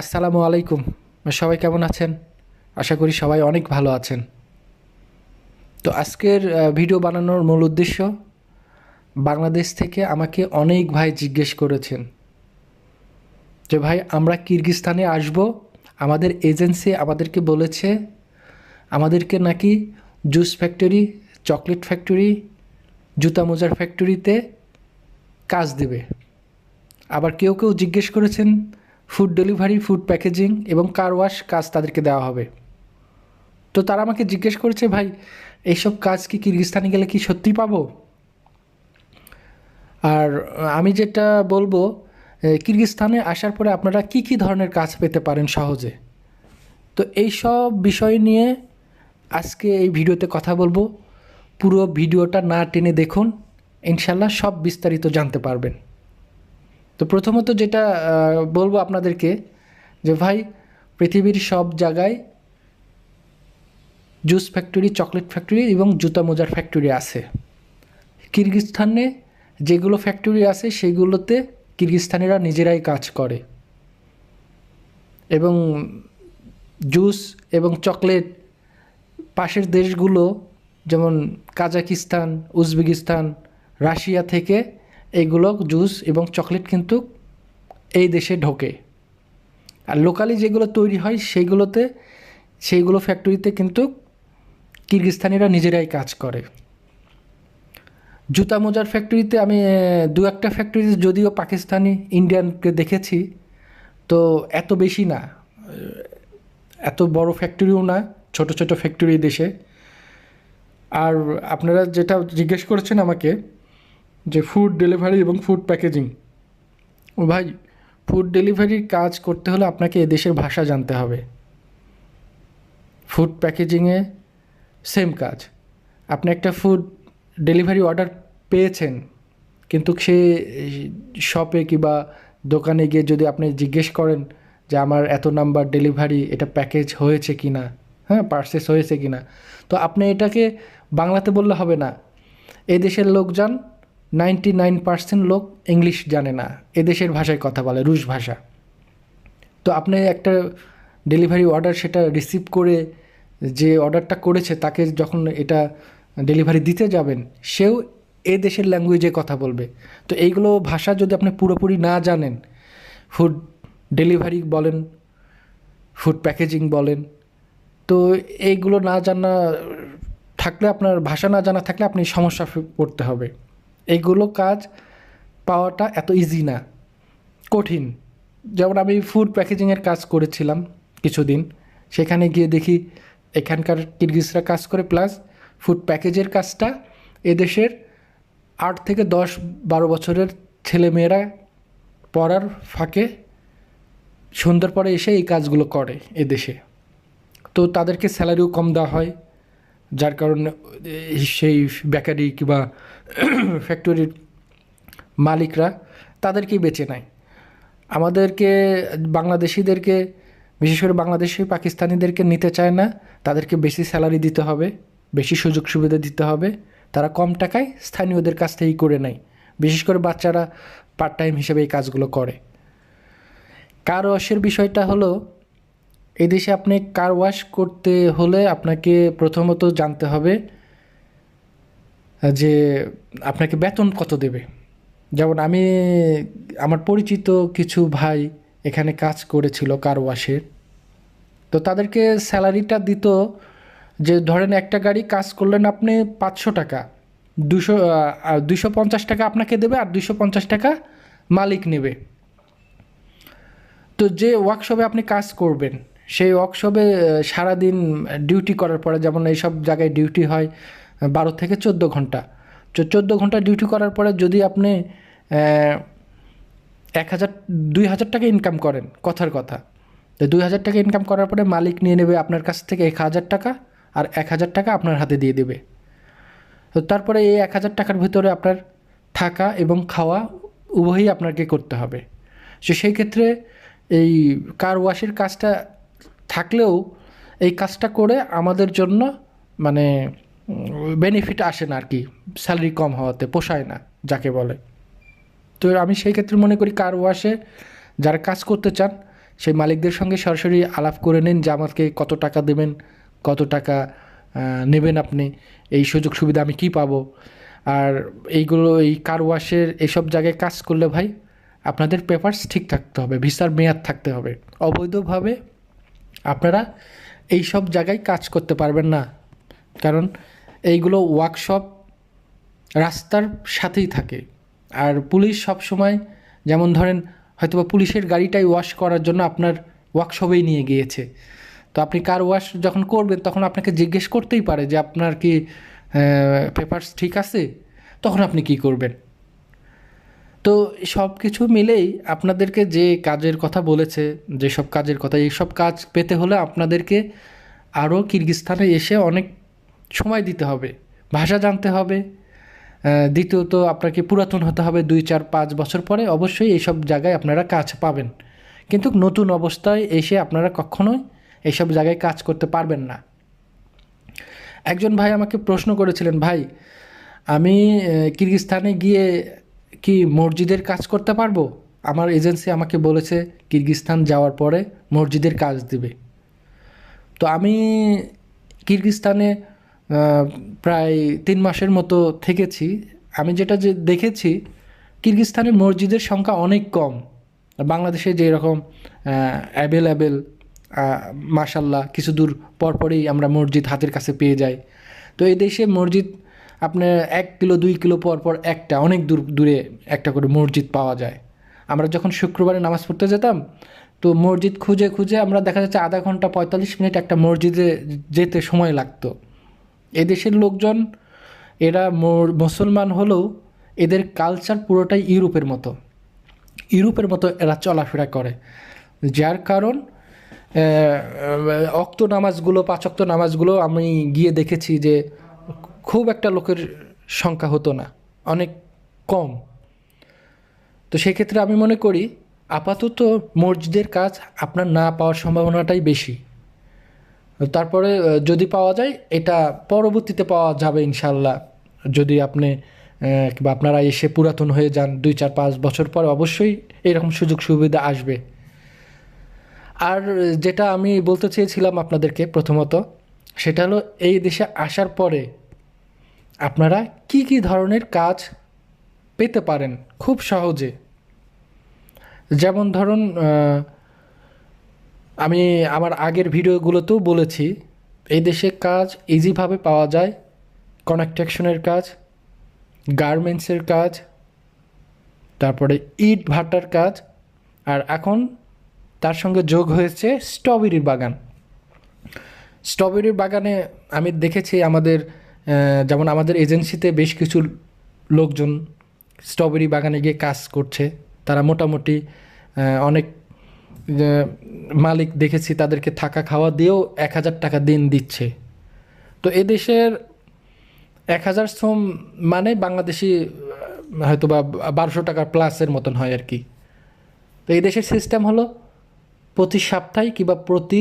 আসসালামু আলাইকুম। সবাই কেমন আছেন? আশা করি সবাই অনেক ভালো আছেন। তো আজকের ভিডিও বানানোর মূল উদ্দেশ্য, বাংলাদেশ থেকে আমাকে অনেক ভাই জিজ্ঞেস করেছেন যে, ভাই, আমরা কিরগিস্তানে আসব? আমাদের এজেন্সি আমাদেরকে বলেছে, আমাদেরকে নাকি জুস ফ্যাক্টরি, চকলেট ফ্যাক্টরি, জুতা মোজার ফ্যাক্টরিতে কাজ দেবে। আবার কেউ কেউ জিজ্ঞেস করেছেন ফুড ডেলিভারি ফুড প্যাকেজিং এবং কার ওয়াশ কাজ তাদেরকে দেওয়া হবে। তো তারা আমাকে জিজ্ঞেস করেছে, ভাই, এইসব কাজ কি কিরগিস্তানে গেলে কি সত্যি পাবো? আর আমি যেটা বলব কিরগিস্তানে আসার পরে আপনারা কি কি ধরনের কাজ পেতে পারেন সহজে? তো এই সব বিষয় নিয়ে আজকে এই ভিডিওতে কথা বলব। পুরো ভিডিওটা না টেনে দেখুন। ইনশাল্লাহ সব বিস্তারিত জানতে পারবেন। তো প্রথমত যেটা বলব আপনাদেরকে যে ভাই, পৃথিবীর সব জায়গায় জুস ফ্যাক্টরি, চকলেট ফ্যাক্টরি এবং জুতা মোজার ফ্যাক্টরি আছে। কিরগিস্তানে যেগুলো ফ্যাক্টরি আছে, সেগুলোতে কিরগিস্তানিরা নিজেরাই কাজ করে। এবং জুস এবং চকলেট পাশের দেশগুলো, যেমন কাজাকিস্তান, উজবেকিস্তান, রাশিয়া থেকে এইগুলো জুস এবং চকলেট কিন্তু এই দেশে ঢোকে। আর লোকালি যেগুলো তৈরি হয় সেইগুলোতে সেইগুলো ফ্যাক্টরিতে কিন্তু কিরগিস্তানিরা নিজেরাই কাজ করে। জুতা মোজার ফ্যাক্টরিতে আমি দু একটা ফ্যাক্টরিতে যদিও পাকিস্তানি ইন্ডিয়ানকে দেখেছি, তো এত বেশি না। এত বড় ফ্যাক্টরিও না, ছোট ছোট ফ্যাক্টরি দেশে। আর আপনারা যেটা জিজ্ঞেস করেছেন আমাকে যে ফুড ডেলিভারি এবং ফুড প্যাকেজিং ও ভাই ফুড ডেলিভারির কাজ করতে হলে আপনাকে এদেশের ভাষা জানতে হবে। ফুড প্যাকেজিংয়ে সেম কাজ। আপনি একটা ফুড ডেলিভারি অর্ডার পেয়েছেন, কিন্তু সে শপে কিংবা দোকানে গিয়ে যদি আপনি জিজ্ঞেস করেন যে আমার এত নাম্বার ডেলিভারি এটা প্যাকেজ হয়েছে কি না হ্যাঁ পার্সেস হয়েছে কি না তো আপনি এটাকে বাংলাতে বললে হবে না। এদেশের লোকজন নাইনটি নাইন পার্সেন্ট লোক ইংলিশ জানে না। এদেশের ভাষায় কথা বলে, রুশ ভাষা। তো আপনি একটা ডেলিভারি অর্ডার সেটা রিসিভ করে যে অর্ডারটা করেছে, তাকে যখন এটা ডেলিভারি দিতে যাবেন, সেও এ দেশের ল্যাঙ্গুয়েজে কথা বলবে। তো এইগুলো ভাষা যদি আপনি পুরোপুরি না জানেন, ফুড ডেলিভারি বলেন, ফুড প্যাকেজিং বলেন, তো এইগুলো না জানা থাকলে, আপনার ভাষা না জানা থাকলে আপনি সমস্যা পড়তে হবে। এইগুলো কাজ পাওয়াটা এত ইজি না, কঠিন। যেমন আমি ফুড প্যাকেজিংয়ের কাজ করেছিলাম কিছুদিন, সেখানে গিয়ে দেখি এখানকার কিরগিজরা কাজ করে প্লাস ফুড প্যাকেজের কাজটা এদেশের আট থেকে দশ বারো বছরের ছেলেমেয়েরা পড়ার ফাঁকে সন্ধ্যার পরে এসে এই কাজগুলো করে এদেশে। তো তাদেরকে স্যালারিও কম দেওয়া হয়, যার কারণে সেই বেকারি কিংবা ফ্যাক্টরির মালিকরা তাদেরকেই বেছে নেয়। আমাদেরকে, বাংলাদেশিদেরকে, বিশেষ করে বাংলাদেশি, পাকিস্তানিদেরকে নিতে চায় না, তাদেরকে বেশি স্যালারি দিতে হবে, বেশি সুযোগ সুবিধা দিতে হবে, তারা কম টাকায় স্থানীয়দের কাছ থেকেই করে নেয়। বিশেষ করে বাচ্চারা পার্ট টাইম হিসেবে এই কাজগুলো করে। কার ওয়াশের বিষয়টা হলো, এই দেশে আপনি কার ওয়াশ করতে হলে আপনাকে প্রথমত জানতে হবে যে আপনাকে বেতন কত দেবে? যেমন আমি, আমার পরিচিত কিছু ভাই এখানে কাজ করেছিল কার ওয়াশের তো তাদেরকে স্যালারিটা দিত যে, ধরেন একটা গাড়ি কাজ করলেন আপনি পাঁচশো টাকা, দুশো দুশো পঞ্চাশ টাকা আপনাকে দেবে আর দুশো পঞ্চাশ টাকা মালিক নেবে। তো যে ওয়ার্কশপে আপনি কাজ করবেন, সেই ওয়ার্কশপে সারাদিন ডিউটি করার পরে, যেমন এইসব জায়গায় ডিউটি হয় বারো থেকে চোদ্দ ঘণ্টা। চোদ্দ ঘণ্টা ডিউটি করার পরে যদি আপনি এক হাজার, দুই হাজার টাকা ইনকাম করেন, কথার কথা। তো দুই হাজার টাকা ইনকাম করার পরে মালিক নিয়ে নেবে আপনার কাছ থেকে এক হাজার টাকা আর এক হাজার টাকা আপনার হাতে দিয়ে দেবে। তো তারপরে এই এক হাজার টাকার ভিতরে আপনার থাকা এবং খাওয়া উভয়ই আপনাকে করতে হবে। তো সেই ক্ষেত্রে এই কার ওয়াশের কাজটা থাকলেও এই কাজটা করে আমাদের জন্য মানে বেনিফিট আসে না আর কি স্যালারি কম হওয়াতে, পোষায় না, যাকে বলে। তো আমি সেই ক্ষেত্রে মনে করি কার ওয়াশে যারা কাজ করতে চান, সেই মালিকদের সঙ্গে সরাসরি আলাপ করে নিন যে আমাকে কত টাকা দেবেন, কত টাকা নেবেন আপনি, এই সুযোগ সুবিধা আমি কি পাবো। আর এইগুলো, এই কার ওয়াশের এইসব জায়গায় কাজ করলে ভাই, আপনাদের পেপারস ঠিক থাকতে হবে, ভিসার মেয়াদ থাকতে হবে। অবৈধভাবে আপনারা এই সব জায়গায় কাজ করতে পারবেন না। কারণ এইগুলো ওয়ার্কশপ রাস্তার সাথেই থাকে। আর পুলিশ সব সময় যেমন ধরেন হয়তোবা পুলিশের গাড়িটাই ওয়াশ করার জন্য আপনার ওয়ার্কশপেই নিয়ে গিয়েছে। তো আপনি কার ওয়াশ যখন করবেন তখন আপনাকে জিজ্ঞেস করতেই পারে যে আপনার কি পেপারস ঠিক আছে? তখন আপনি কি করবেন? তো সব কিছু মিলেই আপনাদেরকে যে কাজের কথা বলেছে, যেসব কাজের কথা, এইসব কাজ পেতে হলে আপনাদেরকে আরও কিরগিস্তানে এসে অনেক সময় দিতে হবে, ভাষা জানতে হবে দ্বিতীয়ত আপনাকে পুরাতন হতে হবে দুই, চার, পাঁচ বছর পরে অবশ্যই এইসব জায়গায় আপনারা কাজ পাবেন। কিন্তু নতুন অবস্থায় এসে আপনারা কখনোই এইসব জায়গায় কাজ করতে পারবেন না। একজন ভাই আমাকে প্রশ্ন করেছিলেন, ভাই, আমি কিরগিস্তানে গিয়ে কি মসজিদের কাজ করতে পারব? আমার এজেন্সি আমাকে বলেছে কিরগিস্তান যাওয়ার পরে মসজিদের কাজ দিবে। তো আমি কিরগিস্তানে প্রায় তিন মাসের মতো থেকেছি। আমি যেটা যে দেখেছি কিরগিস্তানে মসজিদের সংখ্যা অনেক কম। বাংলাদেশে যেরকম অ্যাভেলেবেল মাশাল্লাহ কিছু দূর পরপরই আমরা মসজিদ হাতের কাছে পেয়ে যাই। তো এই দেশে মসজিদ আপনার এক কিলো, দুই কিলো পর পর একটা, অনেক দূর, দূরে একটা করে মসজিদ পাওয়া যায়। আমরা যখন শুক্রবারে নামাজ পড়তে যেতাম, তো মসজিদ খুঁজে খুঁজে আমরা দেখা যাচ্ছে আধা ঘণ্টা পঁয়তাল্লিশ মিনিট একটা মসজিদে যেতে সময় লাগতো। এদেশের লোকজন, এরা মুসলমান হলেও এদের কালচার পুরোটাই ইউরোপের মতো। ইউরোপের মতো এরা চলাফেরা করে। যার কারণ অক্ত নামাজগুলো, পাঁচক্ত নামাজগুলো আমি গিয়ে দেখেছি যে খুব একটা লোকের সংখ্যা হতো না, অনেক কম। তো সেক্ষেত্রে আমি মনে করি, আপাতত মসজিদের কাজ আপনার না পাওয়ার সম্ভাবনাটাই বেশি। তারপরে যদি পাওয়া যায়, এটা পরবর্তীতে পাওয়া যাবে ইনশাল্লাহ যদি আপনি কিংবা আপনারা এসে পুরাতন হয়ে যান দুই, চার, পাঁচ বছর পর, অবশ্যই এরকম সুযোগ সুবিধা আসবে। আর যেটা আমি বলতে চেয়েছিলাম আপনাদেরকে প্রথমত, সেটা হলো এই দেশে আসার পরে আপনারা কি কি ধরনের কাজ পেতে পারেন খুব সহজে? যেমন ধরুন আমি আমার আগের ভিডিওগুলোতেও বলেছি, এই দেশে কাজ ইজিভাবে পাওয়া যায় কনস্ট্রাকশনের কাজ গার্মেন্টসের কাজ, তারপরে ইট ভাটার কাজ, আর এখন তার সঙ্গে যোগ হয়েছে স্ট্রবেরির বাগান। স্ট্রবেরির বাগানে আমি দেখেছি আমাদের যেমন আমাদের এজেন্সিতে বেশ কিছু লোকজন স্ট্রবেরি বাগানে গিয়ে কাজ করছে, তারা মোটামুটি অনেক মালিক দেখেছি তাদেরকে থাকা খাওয়া দিয়েও এক হাজার টাকা দিন দিচ্ছে। তো এদেশের এক হাজার শ্রম মানে বাংলাদেশি হয়তো বা বারোশো টাকার প্লাসের মতন হয় আর কি। তো এই দেশের সিস্টেম হলো প্রতি সপ্তাহে কিংবা প্রতি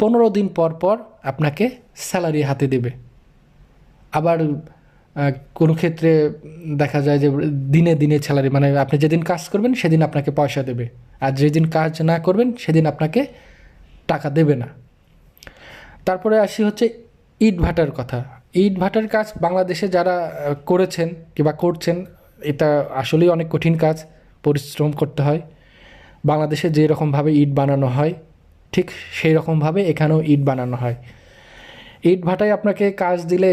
পনেরো দিন পর পর আপনাকে স্যালারি হাতে দেবে। আবার কোনো ক্ষেত্রে দেখা যায় যে দিনে দিনে স্যালারি মানে আপনি যেদিন কাজ করবেন সেদিন আপনাকে পয়সা দেবে। আর যেদিন কাজ না করবেন, সেদিন আপনাকে টাকা দেবে না। তারপরে আসি হচ্ছে ইট ভাটার কথা। ইট ভাটার কাজ বাংলাদেশে যারা করেছেন কিংবা করছেন, এটা আসলেই অনেক কঠিন কাজ, পরিশ্রম করতে হয়। বাংলাদেশে যে রকমভাবে ইট বানানো হয়, ঠিক সেই রকমভাবে এখানেও ইট বানানো হয়। ইট ভাটায় আপনাকে কাজ দিলে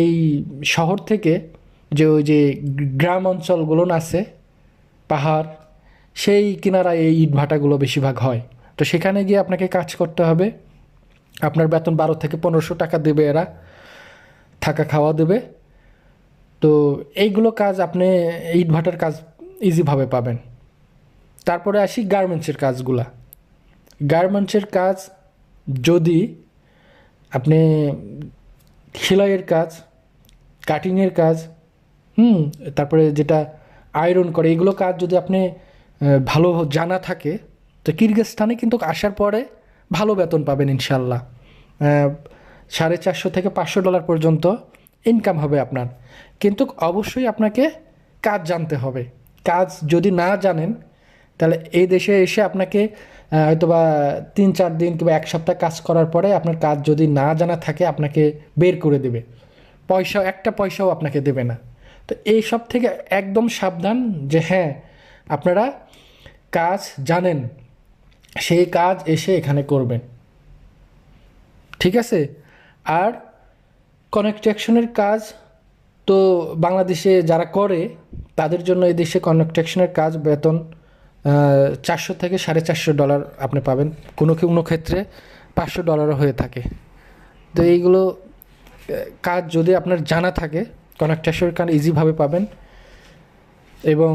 এই শহর থেকে যে ওই যে গ্রাম অঞ্চলগুলো আছে, পাহাড় সেই কিনারায় এই ইট ভাটাগুলো বেশিরভাগ হয়। তো সেখানে গিয়ে আপনাকে কাজ করতে হবে। আপনার বেতন বারো থেকে পনেরোশো টাকা দেবে এরা। থাকা খাওয়া দেবে। তো এইগুলো কাজ আপনি ইট ভাটার কাজ ইজিভাবে পাবেন। তারপরে আসি গার্মেন্টসের কাজগুলা। গার্মেন্টসের কাজ যদি আপনি সেলাইয়ের কাজ কাটিংয়ের কাজ, হুম, তারপরে যেটা আয়রন করে, এগুলো কাজ যদি আপনি ভালো জানা থাকে, তো কিরগিজস্তানে কিন্তু আসার পরে ভালো বেতন পাবেন ইনশাল্লাহ সাড়ে চারশো থেকে পাঁচশো ডলার পর্যন্ত ইনকাম হবে আপনার। কিন্তু অবশ্যই আপনাকে কাজ জানতে হবে। কাজ যদি না জানেন, তাহলে এই দেশে এসে আপনাকে হয়তোবা তিন চার দিন কিংবা এক সপ্তাহ কাজ করার পরে আপনার কাজ যদি না জানা থাকে, আপনাকে বের করে দেবে। পয়সা একটা পয়সাও আপনাকে দেবে না। তো এই সব থেকে একদম সাবধান যে হ্যাঁ আপনারা কাজ জানেন, সেই কাজ এসে এখানে করবেন। ঠিক আছে? আর কনেকট্রাকশনের কাজ তো বাংলাদেশে যারা করে, তাদের জন্য এই দেশে কনেকট্রাকশনের কাজ বেতন চারশো থেকে সাড়ে চারশো ডলার আপনি পাবেন। কোনো কোনো ক্ষেত্রে পাঁচশো ডলারও হয়ে থাকে। তো এইগুলো কাজ যদি আপনার জানা থাকে কনেকট্রাকশনের কাজ ইজিভাবে পাবেন। এবং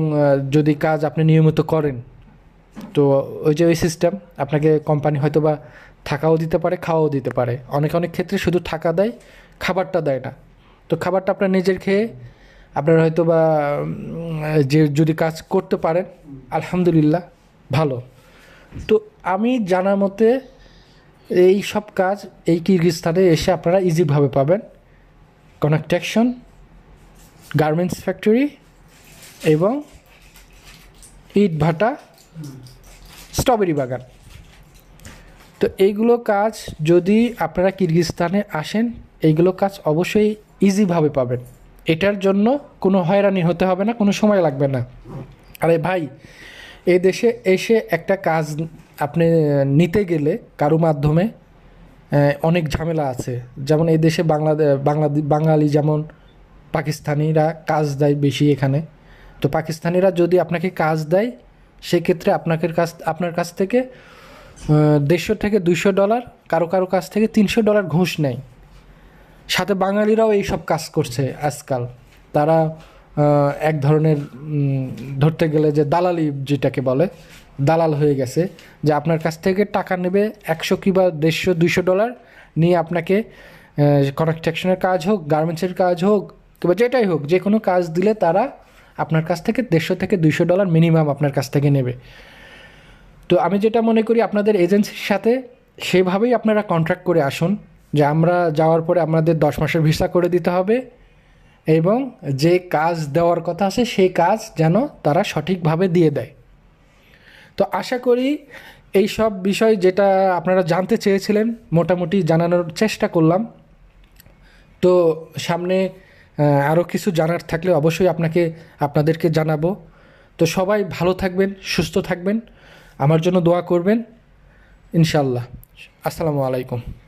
যদি কাজ আপনি নিয়মিত করেন তো ওই যে ওই সিস্টেম আপনাকে কোম্পানি হয়তো বা থাকাও দিতে পারে, খাওয়াও দিতে পারে। অনেক অনেক ক্ষেত্রে শুধু থাকা দেয়, খাবারটা দেয় না। তো খাবারটা আপনার নিজের খেয়ে আপনার হয়তো বা যে যদি কাজ করতে পারেন, আলহামদুলিল্লাহ, ভালো। তো আমি জানার মতে এই সব কাজ এই কিরগিস্তানে এসে আপনারা ইজিভাবে পাবেন। কনেকট্রাকশন গার্মেন্টস ফ্যাক্টরি এবং ইট ভাটা স্ট্রবেরি বাগান। তো এইগুলো কাজ যদি আপনারা কিরগিস্তানে আসেন, এইগুলো কাজ অবশ্যই ইজিভাবে পাবেন। এটার জন্য কোনো হয়রানি হতে হবে না, কোনো সময় লাগবে না। আরে ভাই, এই দেশে এসে একটা কাজ আপনি, নিতে গেলে কারও মাধ্যমে অনেক ঝামেলা আছে। যেমন এই দেশে বাংলাদেশ বাংলা, বাঙালি যেমন পাকিস্তানিরা কাজ দেয় বেশি এখানে। তো পাকিস্তানিরা যদি আপনাকে কাজ দেয় সেক্ষেত্রে আপনাকে কাছ, আপনার কাছ থেকে দেড়শো থেকে দুইশো ডলার, কারও কারও কাছ থেকে তিনশো ডলার ঘুষ নেয়। সাথে বাঙালিরাও এই সব কাজ করছে আজকাল। তারা এক ধরনের ধরতে গেলে যে দালালি যেটাকে বলে, দালাল হয়ে গেছে যে আপনার কাছ থেকে টাকা নেবে একশো কিংবা দেড়শো, দুইশো ডলার নিয়ে আপনাকে কনস্ট্রাকশনের কাজ হোক গার্মেন্টসের কাজ হোক কিংবা যেটাই হোক, যে কোনো কাজ দিলে তারা আপনার কাছ থেকে দেড়শো থেকে দুইশো ডলার মিনিমাম আপনার কাছ থেকে নেবে। তো আমি যেটা মনে করি, আপনাদের এজেন্সির সাথে সেভাবেই আপনারা কন্ট্রাক্ট করে আসুন, যে আমরা যাওয়ার পরে আমাদের দশ মাসের ভিসা করে দিতে হবে এবং যে কাজ দেওয়ার কথা আছে, সেই কাজ যেন তারা সঠিকভাবে দিয়ে দেয়। তো আশা করি এই সব বিষয় যেটা আপনারা জানতে চেয়েছিলেন, মোটামুটি জানানোর চেষ্টা করলাম। তো সামনে আরও কিছু জানার থাকলে অবশ্যই আপনাকে, আপনাদেরকে জানাব। তো সবাই ভালো থাকবেন, সুস্থ থাকবেন। আমার জন্য দোয়া করবেন। ইনশাল্লাহ আসসালামু আলাইকুম।